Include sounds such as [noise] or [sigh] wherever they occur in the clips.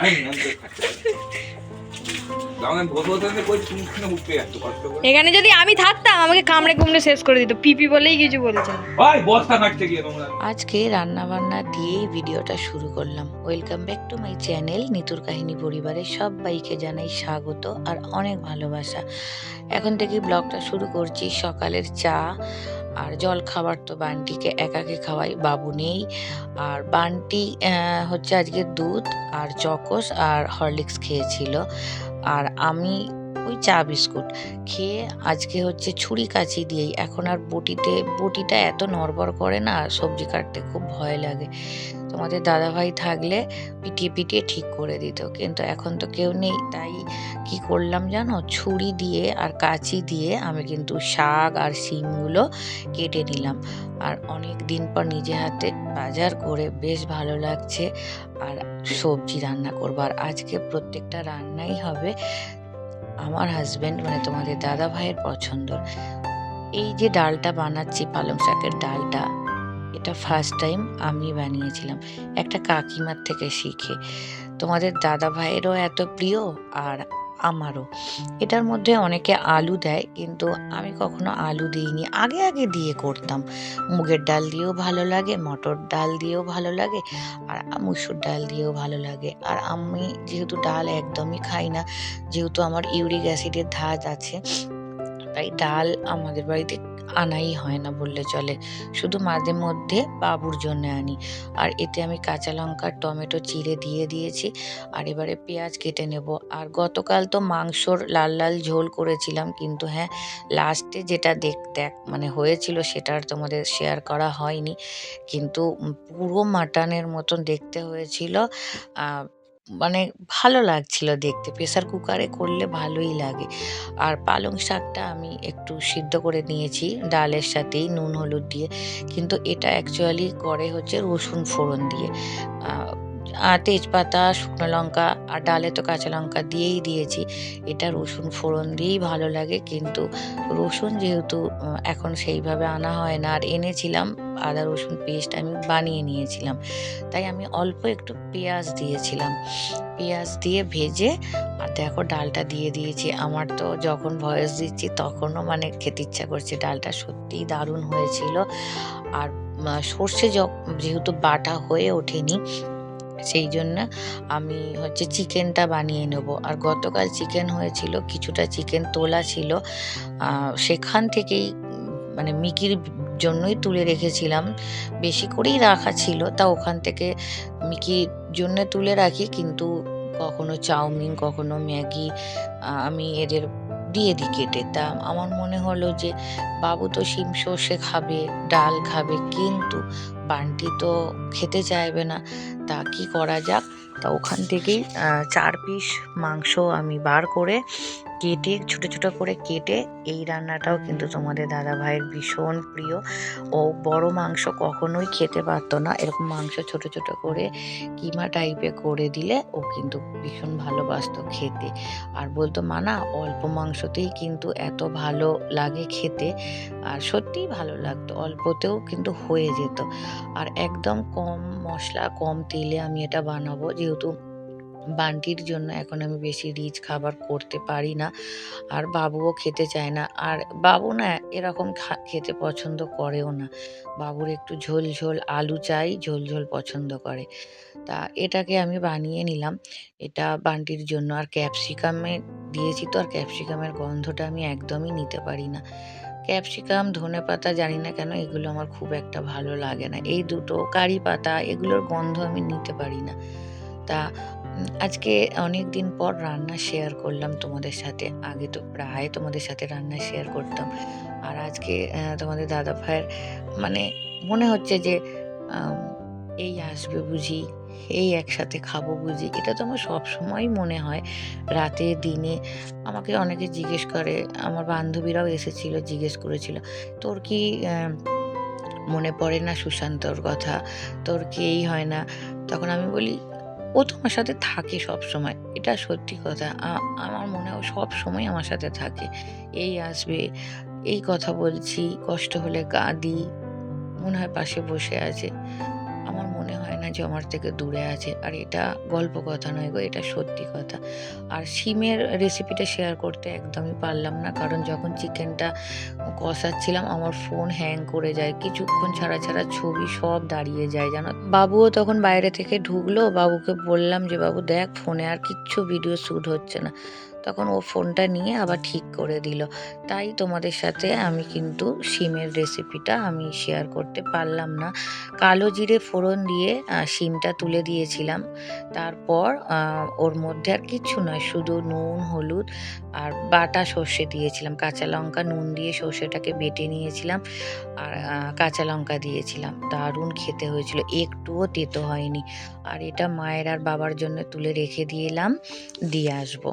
আমি নিয়ন্ত্রণ থাকতে পারি আমি এখানে যদি আমি থাকতাম আমাকে কামড়ে কুমড়ে শেষ করে দিত। পিপি বলেই কিছু বলছে। আজকে রান্নাবান্না দিয়েই ভিডিওটা শুরু করলাম। Welcome back to my channel নিতুর কাহিনী পরিবারের সবাইকে জানাই স্বাগত আর অনেক ভালোবাসা। এখন থেকে ব্লগটা শুরু করছি সকালের চা আর জল খাবার তো বান্টিকে একাকে খাওয়াই বাবু নেই। আর বান্টি হচ্ছে আজকে দুধ আর চকস আর হরলিক্স খেয়েছিল। আর আমি ওই চা বিস্কুট। খেয়ে আজকে হচ্ছে ছুরি কাচি দিয়েই। এখন আর বটিতে, বটিটা এত নড়বড় করে না সবজি কাটতে খুব ভয় লাগে। তোমাদের দাদাভাই থাকলে পিটিয়ে পিটিয়ে ঠিক করে দিত, কিন্তু এখন তো কেউ নেই। তাই কি করলাম জানো? ছুরি দিয়ে আর কাঁচি দিয়ে আমি কিন্তু শাক আর শিমগুলো কেটে নিলাম। আর অনেক দিন পর নিজে হাতে বাজার করে বেশ ভালো লাগছে। আর সবজি রান্না করব। আর আজকে প্রত্যেকটা রান্নাই হবে আমার হাজব্যান্ড মানে তোমাদের দাদা ভাইয়ের পছন্দর এই যে ডালটা বানাচ্ছি, পালং শাকের ডালটা, এটা ফার্স্ট টাইম আমি বানিয়েছিলাম। একটা কাকিমার থেকে শিখে। তোমাদের দাদা ভাইয়েরও এত প্রিয় আর আমারও। এটার মধ্যে অনেকে আলু দেয়, কিন্তু আমি কখনো আলু দিইনি। আগে আগে দিয়ে করতাম। মুগের ডাল দিয়েও ভালো লাগে, মটর ডাল দিয়েও ভালো লাগে, আর মুসুর ডাল দিয়েও ভালো লাগে। আর আমি যেহেতু ডাল একদমই খাই না, যেহেতু আমার ইউরিক অ্যাসিডের ধাজ আছে তাই ডাল আমাদের বাড়িতে আনাই হয় না বললে চলে। শুধু মাঝে মধ্যে বাবুর জন্য আনি। আর এতে আমি কাঁচা লঙ্কা, টমেটো, চিড়ে দিয়ে দিয়েছি। আর এবারে পেঁয়াজ কেটে নেব। আর গতকাল তো মাংসর লাল লাল ঝোল করেছিলাম, কিন্তু হ্যাঁ লাস্টে যেটা দেখ দেখ মানে হয়েছিল সেটা আর তোমাদের শেয়ার করা হয়নি। কিন্তু পুরো মাটনের মতন দেখতে হয়েছিল। মানে ভালো লাগছিল দেখতে। প্রেসার কুকারে করলে ভালোই লাগে। আর পালং শাকটা আমি একটু সিদ্ধ করে নিয়েছি ডালের সাথেই নুন, হলুদ দিয়ে। কিন্তু এটা অ্যাকচুয়ালি করে হচ্ছে রসুন ফোড়ন দিয়ে। তেজপাতা, শুকনো লঙ্কা আর ডালে তো কাঁচা লঙ্কা দিয়েই দিয়েছি। এটা রসুন ফোড়ন দিয়েই ভালো লাগে, কিন্তু রসুন যেহেতু এখন সেইভাবে আনা হয় না। আর এনেছিলাম, আদা রসুন পেস্ট আমি বানিয়ে নিয়েছিলাম। তাই আমি অল্প একটু পেঁয়াজ দিয়েছিলাম। পেঁয়াজ দিয়ে ভেজে, আর দেখো ডালটা দিয়ে দিয়েছি। আমার তো যখন ভয়েস দিচ্ছি, তখনও মানে খেতে ইচ্ছা করছে। ডালটা সত্যিই দারুণ হয়েছিল। আর সর্ষে যেহেতু বাটা হয়ে ওঠেনি সেই জন্য আমি হচ্ছে চিকেনটা বানিয়ে নেব। আর গতকাল চিকেন হয়েছিল, কিছুটা চিকেন তোলা ছিল। সেখান থেকেই মানে মিকির জন্যই তুলে রেখেছিলাম। বেশি করেই রাখা ছিল, তা ওখান থেকে মিকির জন্য তুলে রাখি, কিন্তু কখনো চাউমিন, কখনো ম্যাগি আমি এদের দিয়ে দিই কেটে। তা আমার মনে হলো যে, বাবু তো শিম সর্ষে খাবে, ডাল খাবে, কিন্তু বান্টি তো খেতে চাইবে না। তা কি করা যাক? তা ওখান থেকেই চার পিস মাংস আমি বার করে কেটে, ছোট ছোট করে কেটে এই রান্নাটাও কিন্তু তোমাদের দাদা ভাইয়ের ভীষণ প্রিয়। ও বড় মাংস কখনোই খেতে পারতো না। এরকম মাংস ছোট ছোট করে কিমা টাইপে করে দিলে ও কিন্তু ভীষণ ভালোবাসতো খেতে। আর বলতো মানা অল্প মাংসতেই কিন্তু এত ভালো লাগে খেতে। আর সত্যিই ভালো লাগতো, অল্পতেও কিন্তু হয়ে যেত। আর একদম কম মশলা, কম তেলে আমি এটা বানাবো, যেহেতু বান্টির জন্য এখন আমি বেশি রিচ খাবার করতে পারি না। আর বাবুও খেতে চায় না। আর বাবু না এরকম খেতে পছন্দ করেও না। বাবুর একটু ঝোল ঝোল আলু চাই, ঝোল ঝোল পছন্দ করে। তা এটাকে আমি বানিয়ে নিলাম। এটা বান্টির জন্য। আর ক্যাপসিকামে দিয়েছি তো, আর ক্যাপসিকামের গন্ধটা আমি একদমই নিতে পারি না। ক্যাপসিকাম ধনে পাতা জানি না কেন, এগুলো আমার খুব একটা ভালো লাগে না। এই দুটো কারি পাতা, এগুলোর গন্ধ আমি নিতে পারি না। তা আজকে অনেক দিন পর রান্না শেয়ার করলাম তোমাদের সাথে। আগে তো প্রায় তোমাদের সাথে রান্না শেয়ার করতাম। আর আজকে তোমাদের দাদা ভাইয়ের মানে মনে হচ্ছে যে এই আসবে বুঝি, এই একসাথে খাব বুঝি। এটা তো আমার সবসময় মনে হয়। রাতে, দিনে আমাকে অনেকে জিজ্ঞেস করে, আমার বান্ধবীরাও এসেছিল, জিজ্ঞেস করেছিল, তোর কি মনে পড়ে না সুশান্তর কথা? তোর কি এই হয় না? তখন আমি বলি ও তোমার সাথে থাকে সব সময় এটা সত্যি কথা। আমার মনে হয় সব সময় আমার সাথে থাকে। এই আসবে, এই কথা বলছি, কষ্ট হলে কাঁদি মনে হয় পাশে বসে আছে। আমার যে আমার থেকে দূরে আছে। আর এটা গল্প কথা নয় গো, এটা সত্যি কথা। আর সিমের রেসিপিটা শেয়ার করতে একদমই পারলাম না। কারণ যখন চিকেনটা কষাচ্ছিলাম, আমার ফোন হ্যাং করে যায়। কিছুক্ষণ ছাড়া ছাড়া ছবি সব দাঁড়িয়ে যায়, জানো? বাবুও তখন বাইরে থেকে ঢুকলো। বাবুকে বললাম যে, বাবু দেখ ফোনে আর কিচ্ছু ভিডিও শ্যুট হচ্ছে না। তখন ও ফোনটা নিয়ে আবার ঠিক করে দিল। তাই তোমাদের সাথে আমি কিন্তু শিমের রেসিপিটা আমি শেয়ার করতে পারলাম না। কালো জিরে ফোড়ন দিয়ে শিমটা তুলে দিয়েছিলাম। তারপর ওর মধ্যে আর কিচ্ছু নয়, শুধু নুন, হলুদ আর বাটা সর্ষে দিয়েছিলাম। কাঁচা লঙ্কা, নুন দিয়ে সর্ষেটাকে বেটে নিয়েছিলাম আর কাঁচা লঙ্কা দিয়েছিলাম। দারুণ খেতে হয়েছিল, একটুও তেতো হয়নি। আর এটা মায়ের আর বাবার জন্য তুলে রেখে দিয়ে এলাম দিয়ে আসব।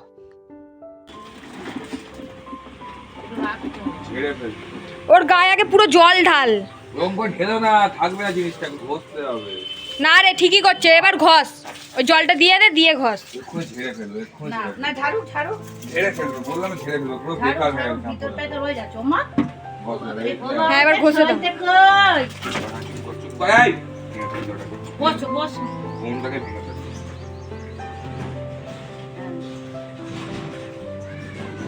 ওর গায়ে আগে পুরো জল ঢাল। ঢেলো না থাকবে না জিনিসটা ঘষতে হবে। না রে ঠিকই করছে এবার ঘষ। ওই জলটা দিয়ে দে দিয়ে ঘষ। না না ঝাড়ু ঝাড়ু বললাম পুরো বেকার হয়ে তো রয়ে যাচ্ছে ওমা হ্যাঁ, এবার ঘষে দাও। বস বস ফোনটাকে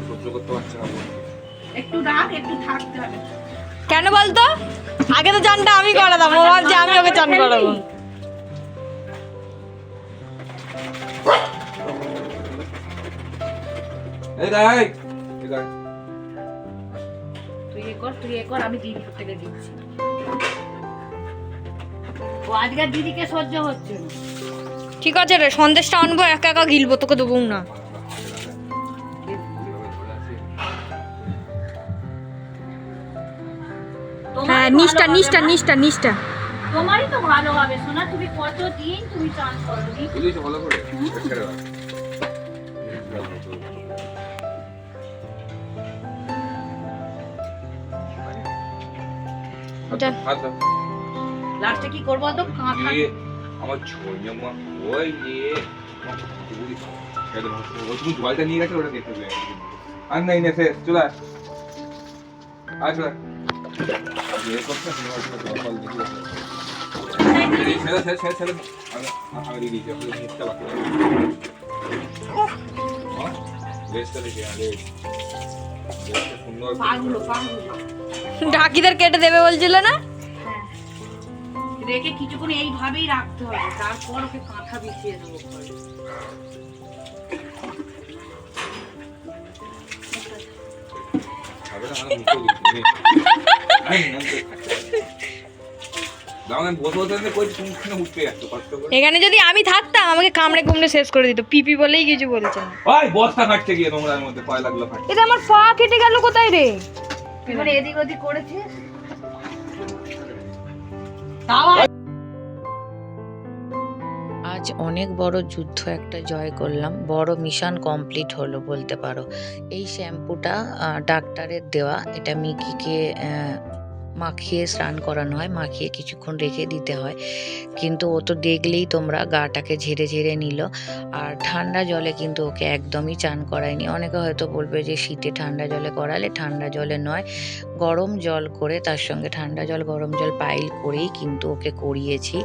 সহ্য করতে পারছে না। একটু একটু থাকতে হবে। কেন বলতো? আগে তো চানটা আমি করাতাম ও ভাবছে আমি ওকে চান করাবো। এই দাঁড়াই, এই দাঁড়াই। তুই এ কর তুই এ কর আমি দিদি থেকে দিচ্ছি। ও আজকে দিদিকে সহ্য হচ্ছে ঠিক আছে রে সন্দেশটা আনব একা একা গিলবো তোকে দেবো না। হ্যাঁ নিষ্ঠা নিষ্ঠা নিষ্ঠা নিষ্ঠা। তোমারই তো ভালো হবে শোনা তুমি কতদিন তুমি চান করো ভালো করে? ছেড়ে দাও। লাস্টে কি করব তো আমার ঝোলে মা ওই তুমি জলটা নিয়ে গেছে ওটা দেখতে আর নাই না শেষ চলে আয়। আয়। হ্যাঁ? ঢাকিদের কেটে দেবে বলছিল না হ্যাঁ রেখে কিছুক্ষণ এইভাবেই রাখতে হবে তারপর ওকে কাঁথা বিছিয়ে দেবো ঘরে। [laughs] এখানে যদি আমি থাকতাম আমাকে কামড়ে কুমড়ে শেষ করে দিত। পিপি বলেই কিছু বলছে ওই, বস্তা গিয়ে নোংরার মধ্যে ফাটছে। এটা আমার পা কেটে গেল কোথায় রে? এবার এদিক ওদিক করেছিস? আজ অনেক বড় যুদ্ধ একটা জয় করলাম। বড় মিশন কমপ্লিট হলো বলতে পারো। এই শ্যাম্পুটা ডাক্তারের দেওয়া। এটা মিকিকে আহ, মাখিয়ে স্নান করানো হয়, মাখিয়ে কিছুক্ষণ রেখে দিতে হয়। কিন্তু ও তো দেখলেই তোমরা গাটাকে ঝেড়ে ঝেড়ে নিল। আর ঠান্ডা জলে কিন্তু ওকে একদমই চান করায়নি। অনেকে হয়তো বলবে যে শীতে ঠান্ডা জলে করালে ঠান্ডা জলে নয়। গরম জল করে তার সঙ্গে ঠান্ডা জল, গরম জল পাইল করেই কিন্তু ওকে করিয়েছি।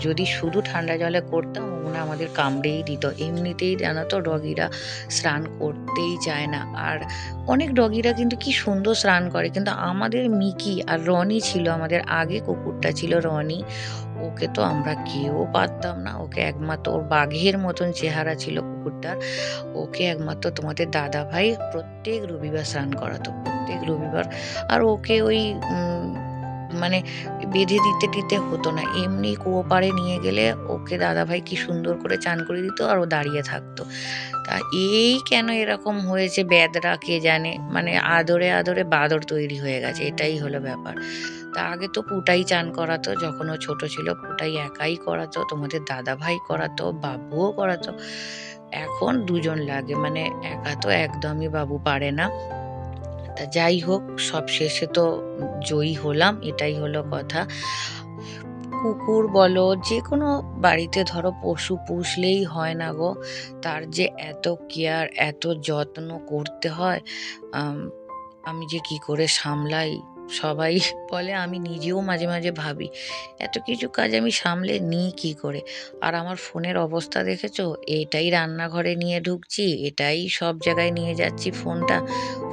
যদি শুধু ঠান্ডা জলে করতাম ওগুলো আমাদের কামড়েই দিত। এমনিতেই জানো তো, ডগিরা স্নান করতেই চায় না। আর অনেক ডগিরা কিন্তু কি সুন্দর স্নান করে। কিন্তু আমাদের মিকি আর রনি ছিল, আমাদের আগে কুকুরটা ছিল রনি। ওকে তো আমরা কেউ পারতাম না। ওকে একমাত্র, ওর বাঘের মতন চেহারা ছিল কুকুরটার। ওকে একমাত্র তোমাদের দাদা ভাই প্রত্যেক রবিবার স্নান করাতো, প্রত্যেক রবিবার। আর ওকে ওই মানে বেঁধে দিতে দিতে হতো না। এমনি কুয়ো পাড়ে নিয়ে গেলে ওকে দাদাভাই কি সুন্দর করে চান করে দিত আর ও দাঁড়িয়ে থাকতো। তা এই কেন এরকম হয়েছে? ব্যাদরা কে জানে? মানে আদরে আদরে বাদর তৈরি হয়ে গেছে। এটাই হলো ব্যাপার। তা আগে তো পুটাই চান করাতো, যখন ও ছোট ছিল পুটাই একাই করাতো, তোমাদের দাদা ভাই করাতো, বাবুও করাতো। এখন দুজন লাগে মানে একা তো একদমই বাবু পারে না। তা যাই হোক, সব শেষে তো জয়ী হলাম, এটাই হলো কথা। কুকুর বলো যে কোনো বাড়িতে ধরো পশু পুষলেই হয় না গো, তার যে এত কেয়ার, এত যত্ন করতে হয় আমি যে কি করে সামলাই? সবাই বলে, আমি নিজেও মাঝে মাঝে ভাবি, এত কিছু কাজ আমি সামলে নিই কী করে? আর আমার ফোনের অবস্থা দেখেছ? এটাই রান্নাঘরে নিয়ে ঢুকছি, এটাই সব জায়গায় নিয়ে যাচ্ছি ফোনটা।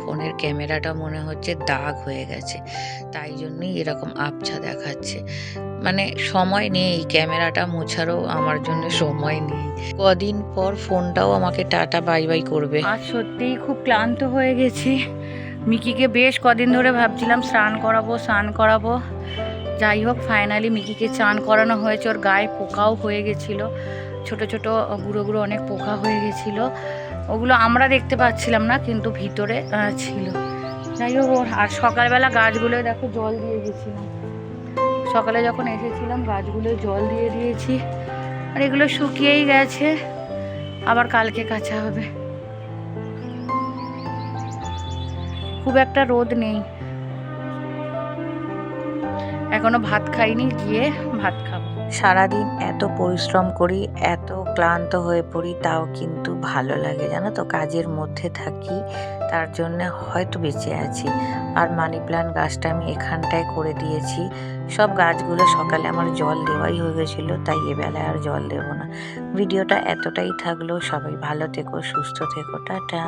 ফোনের ক্যামেরাটা মনে হচ্ছে দাগ হয়ে গেছে, তাই জন্যই এরকম আবছা দেখাচ্ছে। মানে সময় নেই, ক্যামেরাটা মোছারও আমার জন্য সময় নেই। কদিন পর ফোনটাও আমাকে টাটা বাই বাই করবে। আজ সত্যিই খুব ক্লান্ত হয়ে গেছি। মিকিকে বেশ কদিন ধরে ভাবছিলাম স্নান করাবো স্নান করাবো। যাই হোক ফাইনালি মিকিকে চান করানো হয়েছে। ওর গায়ে পোকাও হয়ে গেছিল। ছোট ছোট গুঁড়ো গুঁড়ো অনেক পোকা হয়ে গেছিল। ওগুলো আমরা দেখতে পাচ্ছিলাম না, কিন্তু ভিতরে ছিল। যাই হোক, ওর আর সকালবেলা গাছগুলো দেখো জল দিয়ে গেছিলাম সকালে যখন এসেছিলাম, গাছগুলো জল দিয়ে দিয়েছি। আর এগুলো শুকিয়েই গেছে। আবার কালকে কাঁচা হবে। খুব একটা রোদ নেই। এখনও ভাত খাইনি, গিয়ে ভাত খাব। সারাদিন এত পরিশ্রম করি, এত ক্লান্ত হয়ে পড়ি, তাও কিন্তু ভালো লাগে, জানো তো? কাজের মধ্যে থাকি, তার জন্য হয়তো বেঁচে আছি। আর মানি প্ল্যান্ট গাছটা আমি এখানটায় করে দিয়েছি। সব গাছগুলো সকালে আমার জল দেওয়াই হয়ে গেছিল, তাই এবেলায় আর জল দেবো না। ভিডিওটা এতটাই থাকল, সবাই ভালো থেকো, সুস্থ থেকো, টাটা।